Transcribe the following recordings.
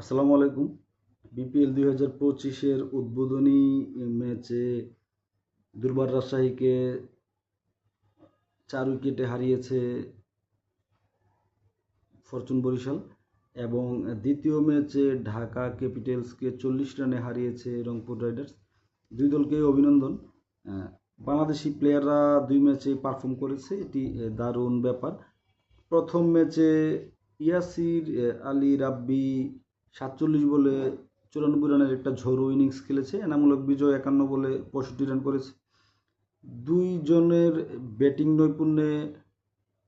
আসসালামু আলাইকুম। বিপিএল দুই হাজার পঁচিশের উদ্বোধনী ম্যাচে দুর্বার রাজশাহীকে চার উইকেটে হারিয়েছে ফরচুন বরিশাল এবং দ্বিতীয় ম্যাচে ঢাকা ক্যাপিটালসকে চল্লিশ রানে হারিয়েছে রংপুর রাইডার্স। দুই দলকে অভিনন্দন। বাংলাদেশি প্লেয়াররা দুই ম্যাচে পারফর্ম করেছে, এটি দারুণ ব্যাপার। প্রথম ম্যাচে ইয়াসির আলী রাব্বি সাতচল্লিশ বলে চুরানব্বই রানের একটা ঝোড়ো ইনিংস খেলেছে, এনামূলক বিজয় একান্ন বলে পঁয়ষট্টি রান করেছে। দুইজনের ব্যাটিং নৈপুণ্যে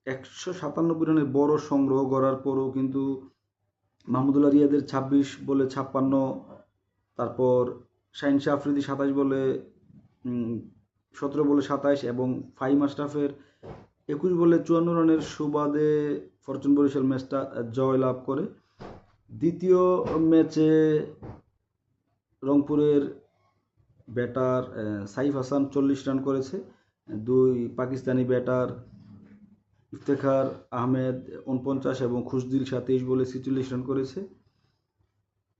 একশো সাতানব্বই রানের বড় সংগ্রহ করার পরও কিন্তু মাহমুদুল্লাহ রিয়াদের ছাব্বিশ বলে ছাপ্পান্ন, তারপর শাহিন শাহ আফ্রিদি সাতাশ বলে সতেরো বলে সাতাইশ এবং ফাইম আশরাফের একুশ বলে চুয়ান্ন রানের সুবাদে ফরচুন বরিশাল ম্যাচটা জয় লাভ করে। দ্বিতীয় ম্যাচে রংপুরের ব্যাটার সাইফ হাসান চল্লিশ রান করেছে। দুই পাকিস্তানি ব্যাটার ইফতেখার আহমেদ উনপঞ্চাশ এবং খুশদিল শাহ বলে ছেচল্লিশ রান করেছে।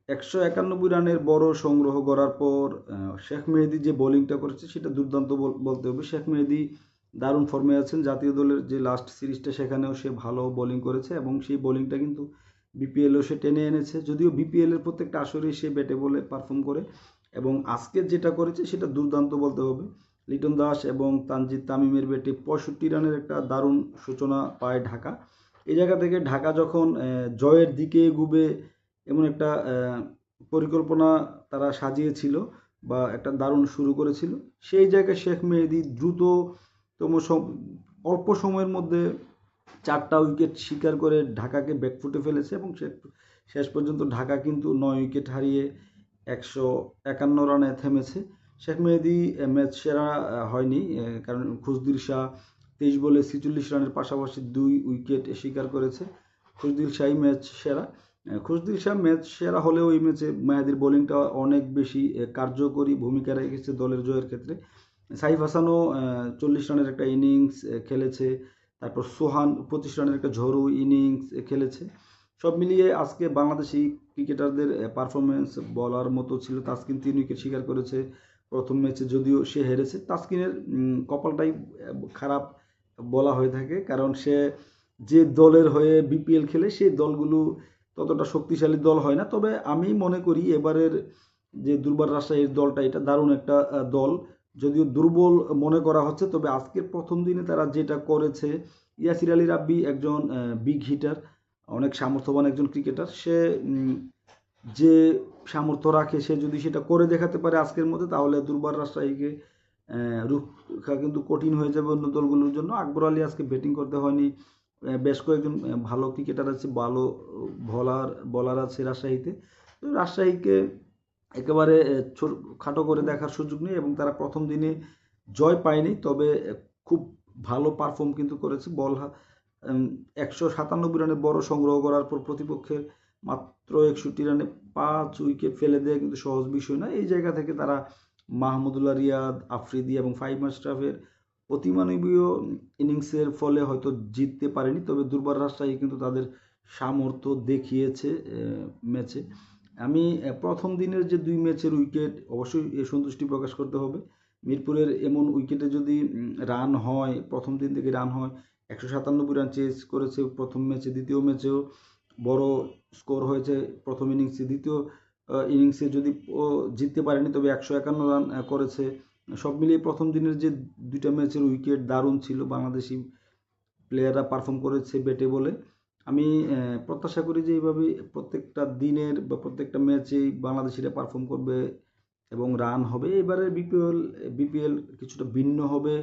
একশো একানব্বই রানের বড় সংগ্রহ করার পর শেখ মেহেদি যে বোলিংটা করেছে সেটা দুর্দান্ত বল- বলতে হবে। শেখ মেহেদি দারুণ ফর্মে আছেন। জাতীয় দলের যে লাস্ট সিরিজটা সেখানেও সে ভালো বোলিং করেছে এবং সেই বোলিংটা কিন্তু বিপিএলও সে টেনে এনেছে। যদিও বিপিএলের প্রত্যেকটা আসরে সে ব্যাটে বলে পারফর্ম করে এবং আজকে যেটা করেছে সেটা দুর্দান্ত বলতে হবে। লিটন দাস এবং তানজিদ তামিমের ব্যাটে পঁয়ষট্টি রানের একটা দারুণ সূচনা পায় ঢাকা। এই জায়গা থেকে ঢাকা যখন জয়ের দিকে গুবে এমন একটা পরিকল্পনা তারা সাজিয়েছিল বা একটা দারুণ শুরু করেছিল, সেই জায়গায় শেখ মেহেদি দ্রুততম অল্প সময়ের মধ্যে চারটা উইকেট শিকার করে ঢাকাকে ব্যাকফুটে ফেলেছে এবং শেষ পর্যন্ত ঢাকা কিন্তু নয় উইকেট হারিয়ে একশো একান্ন রানে থেমেছে। শেখ মেহেদি ম্যাচ সেরা হয়নি কারণ খুশদিল শাহ তেইশ বলে ছিচল্লিশ রানের পাশাপাশি দুই উইকেট শিকার করেছে। খুশদিল শাহই ম্যাচ সেরা। খুশদিল শাহ ম্যাচ সেরা হলেও এই ম্যাচে মেহেদির বোলিংটা অনেক বেশি কার্যকরী ভূমিকা রেখেছে দলের জয়ের ক্ষেত্রে। সাইফ হাসানও চল্লিশ রানের একটা ইনিংস খেলেছে। তারপর সোহান পঁচিশ রানের একটা ঝড়ো ইনিংস খেলেছে। সব মিলিয়ে আজকে বাংলাদেশি ক্রিকেটারদের পারফরমেন্স বলার মতো ছিল। তাসকিন তিন উইকেট শিকার করেছে প্রথম ম্যাচে, যদিও সে হেরেছে। তাসকিনের কপালটাই খারাপ বলা হয়ে থাকে। কারণ সে যে দলের হয়ে বিপিএল খেলে, সেই দলগুলো ততটা শক্তিশালী দল হয় না। তবে আমি মনে করি এবারের যে দুর্বার রাজশাহীর দলটা, এটা দারুণ একটা দল। যদিও দুর্বল মনে করা হচ্ছে, তবে আজকের প্রথম দিনে তারা যেটা করেছে, ইয়াসির আলী রাব্বি একজন বিগ হিটার অনেক সামর্থ্যবান একজন ক্রিকেটার সে যে সামর্থ্য রাখে সে যদি সেটা করে দেখাতে পারে আজকের মধ্যে, তাহলে দুর্বার রাজশাহীকে রুখা কিন্তু কঠিন হয়ে যাবে অন্য দলগুলোর জন্য। আকবর আলী আজকে ব্যাটিং করতে হয়নি। বেশ কয়েকজন ভালো ক্রিকেটার আছে, ভালো বলার বলার আছে রাজশাহীতে। রাজশাহীকে একেবারে খাটো করে দেখার সুযোগ নেই এবং তারা প্রথম দিনে জয় পায়নি, তবে খুব ভালো পারফর্ম কিন্তু করেছে। বল একশো সাতানব্বই রানে বড় সংগ্রহ করার পর প্রতিপক্ষের মাত্র একষট্টি রানে পাঁচ উইকেট ফেলে দেওয়া কিন্তু সহজ বিষয় না এই জায়গা থেকে তারা মাহমুদুল্লাহ, রিয়াদ, আফ্রিদি এবং ফাইভ মাস্টাফের অতিমানবীয় ইনিংসের ফলে হয়তো জিততে পারেনি, তবে দুর্বার রাজশাহী কিন্তু তাদের সামর্থ্য দেখিয়েছে ম্যাচে। আমি প্রথম দিনের যে দুই ম্যাচের উইকেট অবশ্যই এ, সন্তুষ্টি প্রকাশ করতে হবে। মিরপুরের এমন উইকেটে যদি রান হয়, প্রথম দিন থেকে রান হয়, একশো সাতানব্বই রান চেস করেছে প্রথম ম্যাচে, দ্বিতীয় ম্যাচেও বড় স্কোর হয়েছে প্রথম ইনিংসে। দ্বিতীয় ইনিংসে যদি জিততে পারেনি, তবে একশো একান্ন রান করেছে। সব মিলিয়ে প্রথম দিনের যে দুইটা ম্যাচের উইকেট দারুণ ছিল। বাংলাদেশি প্লেয়াররা পারফর্ম করেছে ব্যাটে বলে। আমি প্রত্যাশা করি যে এইভাবে প্রত্যেকটা দিনের বা প্রত্যেকটা ম্যাচেই বাংলাদেশিরা পারফর্ম করবে এবং রান হবে। এবারে বিপিএল বিপিএল কিছুটা ভিন্ন হবে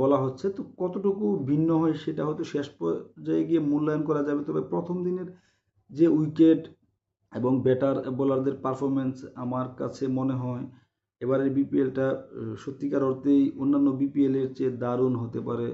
বলা হচ্ছে। তো কতটুকু ভিন্ন হয় সেটা হয়তো শেষ পর্যায়ে গিয়ে মূল্যায়ন করা যাবে। তবে প্রথম দিনের যে উইকেট এবং ব্যাটার বোলারদের পারফরমেন্স আমার কাছে মনে হয়, এবারের বিপিএলটা সত্যিকার অর্থেই অন্যান্য বিপিএলের চেয়ে দারুণ হতে পারে।